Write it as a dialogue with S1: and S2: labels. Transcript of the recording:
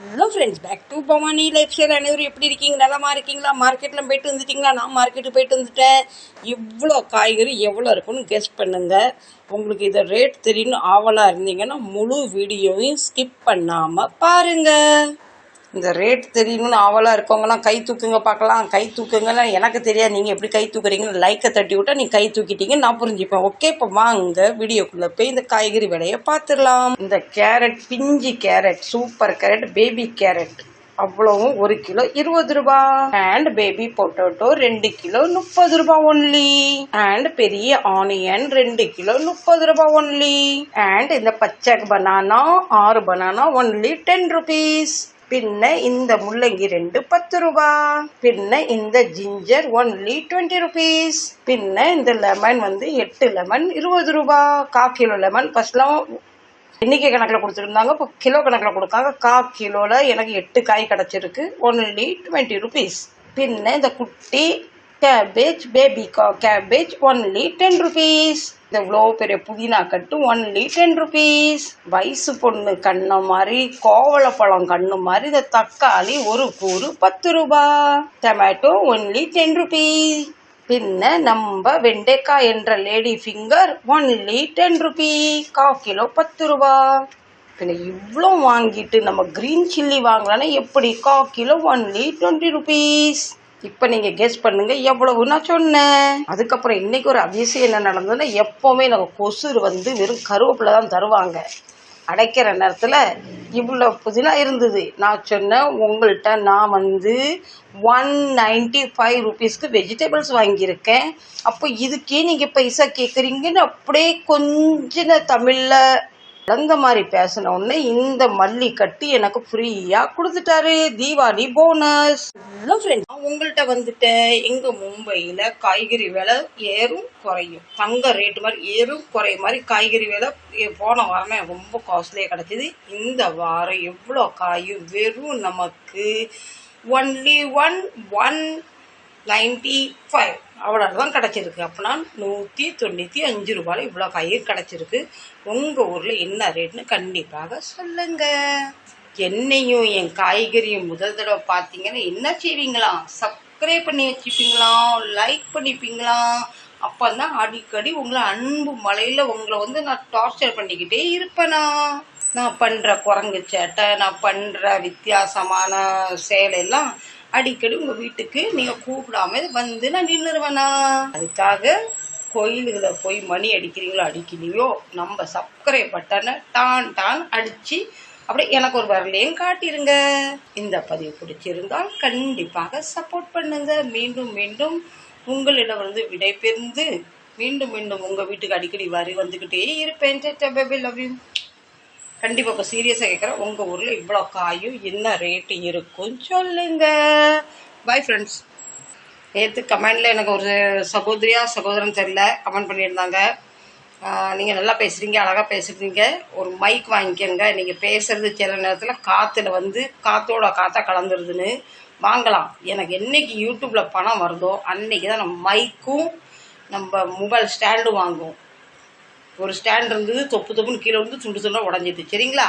S1: Hello friends back to Bhavani life style அனைவரும் எப்படி இருக்கீங்க? நலமா இருக்கீங்களா? மார்க்கெட்டில் போயிட்டு வந்துட்டீங்களா நான் மார்க்கெட்டுக்கு போயிட்டு வந்துட்டேன் இவ்வளோ காய்கறி எவ்வளோ இருக்குன்னு கெஸ்ட் பண்ணுங்க. உங்களுக்கு இதை ரேட் தெரியணும் ஆவலாக இருந்தீங்கன்னா முழு வீடியோவையும் ஸ்கிப் பண்ணாமல் பாருங்கள் இந்த ரேட் தெரியணும்னு ஆவலாக இருக்கவங்கலாம் கை தூக்குங்க பார்க்கலாம். கை தூக்குங்கன்னா எனக்கு தெரியாது. நீங்கள் எப்படி கை தூக்குறீங்கன்னு லைக்கை தட்டி விட்டா நீங்கள் கை தூக்கிட்டீங்க நான் புரிஞ்சுப்பேன். ஓகே இப்போ வாங்க வீடியோக்குள்ளே போய் இந்த காய்கறி விலையை பார்த்துடலாம். இந்த கேரட் பிஞ்சு carrot super carrot baby carrot அவ்வளவும் ஒரு கிலோ இருபது ரூபா. அண்ட் பேபி பொட்டோட்டோ ரெண்டு கிலோ முப்பது ரூபா ஒன்லி அண்ட் பெரிய ஆனியன் ரெண்டு கிலோ முப்பது ரூபா ஒன்லி அண்ட் இந்த பச்சை பனானா ஆறு பனானா ஒன்லி டென் ருபீஸ் பின்ன இந்த முள்ளங்கி ரெண்டு பத்து ரூபா. பின்ன இந்த ஜிஞ்சர் ஒன்லி டுவெண்ட்டி ருபீஸ் பின்ன இந்த லெமன் வந்து எட்டு லெமன் இருபது ரூபா. கா கிலோ லெமன் ஃபர்ஸ்ட்லாம் எண்ணிக்கை கணக்கில் கொடுத்துருந்தாங்க. இப்போ கிலோ கணக்கில் கொடுக்காங்க. கா கிலோவில் எனக்கு எட்டு காய் கிடச்சிருக்கு. ஒன்லி டுவெண்ட்டி ருபீஸ் பின்ன இந்த குட்டி கேபேஜ் பேபி கா கேபேஜ் ஒன்லி டென் ருபீஸ் இந்த இவ்வளோ பெரிய புதினா கட்டு? ஒன்லி டென் ருபீஸ் வயசு பொண்ணு கண்ணு மாதிரி கோவலப்பழம் கண்ணு மாதிரி இந்த தக்காளி ஒரு கூறு பத்து ரூபா. டொமேட்டோ ஒன்லி டென் ருபீஸ் பின்ன நம்ம வெண்டைக்காய் என்ற lady finger only ten rupee கால் கிலோ பத்து ரூபா. பின்ன இவ்வளோ வாங்கிட்டு நம்ம க்ரீன் சில்லி வாங்கலான்னா எப்படி? கா கிலோ ஒன்லி டுவெண்ட்டி ருபீஸ் இப்போ நீங்கள் கெஸ் பண்ணுங்க. எவ்வளவு நான் சொன்னேன். அதுக்கப்புறம் இன்னைக்கு ஒரு அதிசயம் என்ன நடந்ததுன்னா எப்போவுமே நம்ம கொசுர் வந்து வெறும் கருவேப்பிலை தான் தருவாங்க. அடைக்கிற நேரத்தில் இவ்வளோ புதினா இருந்தது. நான் சொன்னேன் உங்கள்கிட்ட நான் வந்து ஒன் நைன்டி ஃபைவ் ருபீஸ்க்கு வெஜிடபிள்ஸ் வாங்கியிருக்கேன். அப்போ இதுக்கே நீங்கள் பைசா கேட்குறீங்கன்னு அப்படியே கொஞ்சம் தமிழில் அந்த மாதிரி பேசின உடனே இந்த மல்லி கட்டி எனக்கு ஃப்ரீயாக கொடுத்துட்டாரு. தீபாவளி போனஸ் உங்கள்கிட்ட வந்துட்டேன் எங்கள் மும்பையில் காய்கறி விலை ஏறும் குறையும். தங்க ரேட்டு மாதிரி ஏறும் குறையும் மாதிரி காய்கறி விலை போன வாரமே ரொம்ப காஸ்ட்லியாக கிடச்சிது. இந்த வாரம் எவ்வளோ காயும்? வெறும் நமக்கு only one one ninety five அவ்வளோதான் கிடச்சிருக்கு. அப்படின்னா நூற்றி தொண்ணூற்றி அஞ்சு ரூபாயில் இவ்வளோ பயிர் கிடச்சிருக்கு. உங்கள் ஊரில் என்ன ரேட்னு கண்டிப்பாக சொல்லுங்கள் என்னையும் என் காய்கறியும் முதல் தடவை பார்த்தீங்கன்னா என்ன செய்வீங்களா? சப்ஸ்கிரைப் பண்ணி வச்சுப்பீங்களா? லைக் பண்ணிப்பீங்களா? அப்போ தான் அடிக்கடி உங்களை அன்பு மலையில் உங்களை வந்து நான் டார்ச்சர் பண்ணிக்கிட்டே இருப்பேனா? நான் பண்ணுற குரங்கு சேட்டை நான் பண்ணுற வித்தியாசமான செயலெல்லாம் அடிக்கடி உங்கள் வீட்டுக்கு நீங்கள் கூப்பிடாம வந்து நான் நின்றுருவேனா அதுக்காக கோயிலுகளை போய் மணி அடிக்கிறீங்களோ அடிக்கலையோ நம்ம சர்க்கரை பட்டனை டான் டான் அடித்து அப்படியே எனக்கு ஒரு வரலையும் காட்டிருங்க. இந்த பதிவு பிடிச்சிருந்தால் கண்டிப்பாக சப்போர்ட் பண்ணுங்க. மீண்டும் மீண்டும் உங்களிடம் வந்து விடைபெறுந்து மீண்டும் மீண்டும் உங்கள் வீட்டுக்கு அடிக்கடி வரி வந்துக்கிட்டே இருப்பேன். லவ் யூ கண்டிப்பாக இப்போ சீரியஸாக கேட்குறேன் உங்கள் ஊரில் இவ்வளோ காயும் என்ன ரேட்டு இருக்கும்? சொல்லுங்க. பை ஃப்ரெண்ட்ஸ் நேற்று கமெண்டில் எனக்கு ஒரு சகோதரியா சகோதரன் தெரியல. கமெண்ட் பண்ணியிருந்தாங்க. நீங்கள் நல்லா பேசுகிறீங்க அழகாக பேசுகிறீங்க ஒரு மைக் வாங்கிக்கோங்க. நீங்கள் பேசுகிறது சில நேரத்தில் காற்றுல வந்து காற்றோட காற்றாக கலந்துருதுன்னு. வாங்கலாம். எனக்கு என்னைக்கு யூடியூப்பில் பணம் வருதோ அன்னைக்கு தான் நம்ம மைக்கும் நம்ம மொபைல் ஸ்டாண்டும் வாங்குவோம் ஒரு ஸ்டாண்ட் இருந்தது தொப்பு தொப்புன்னு கீழே வந்து துண்டு துண்டாக உடஞ்சிது சரிங்களா?